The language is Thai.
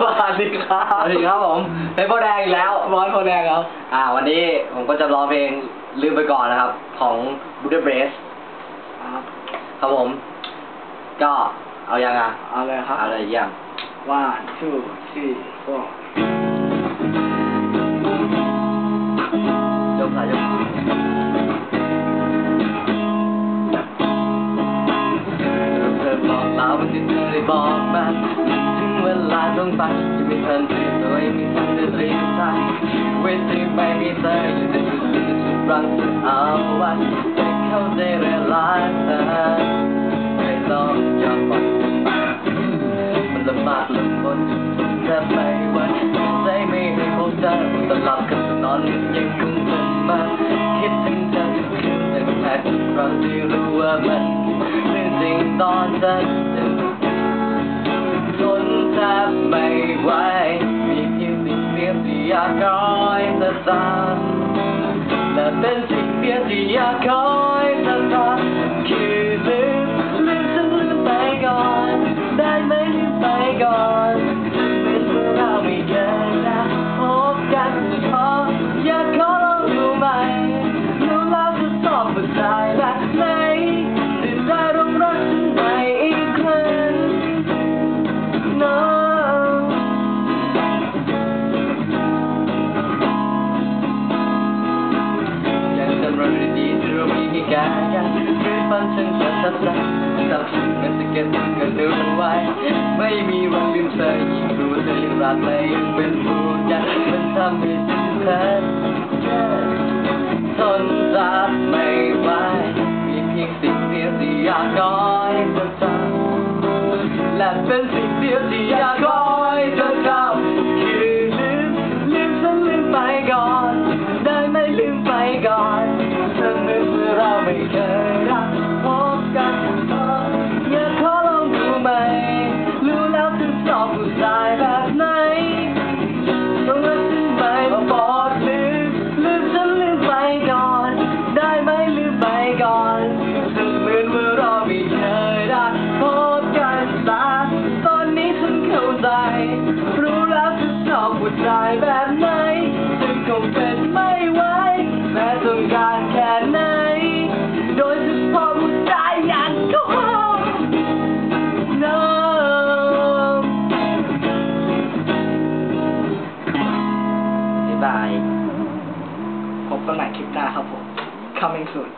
สวัสดีครับสวัสดีครับผมเป็นพ่อแดงอีกแล้วบอสโพแดงครับ อ่า วันนี้ผมก็จะร้องเพลงลืมไปก่อนนะครับ ของ b u d d h a Brace ครับผม ก็เอายังอะเอาเลยครับเอาอะไรอีกอย่าง one two three four ยกสายยกเธอบอกลาวันที่เธอได้บอกมาถึงเวลาต้อ งไปจะไม่ทันเตรียมตัวไม่ทันจะเตรียมใจชีวิตที่ไม่มีเธออยู่ในจุดที่สุดรังเธอเอาไว้แต่เข้าใจเรียลายเธอไม่ต้องยอมปล่อยมันลำบากลำบนจนแทบไม่ไหวใจไม่ให้พบเธอตลอดกันนอนยังคงเป็นมาคิดถึงเธอทุกคืนแต่แพ้ทุกครั้งที่รู้ว่ามันเรื่องจริงตอนเธอ ที่อยากคอย เราดีๆที่เราไม่มีแกากันหรือฟังฉันจะทับใจจับฉันกันสะเก็ดกันดูมันไว้ ไม่มีวันลืมเธอยิ่งรู้เธอยังรักและยังเป็นห่วงใยมันทำให้ฉันแค้ทนรับไม่ไหวมีเพียงสิ่งเดียวที่อยากคอยจะทำและเป็นสิ่งเดียวที่อยากคอยจะทำคือลืมลืมฉันลืมไปก่อน แบบไหนองรักขึ้นไปมาบอกลืมลืมฉันลืมไปก่อน ได้ไหมลืมไปก่อนฉันเหมือนเมื่อเราไม่เคยได้พบกันสักตอนนี้ฉันเข้าใจ รู้แล้วฉัชอบผู้ชายแบบ บาย พบกันใหม่คลิปหน้าครับผม coming soon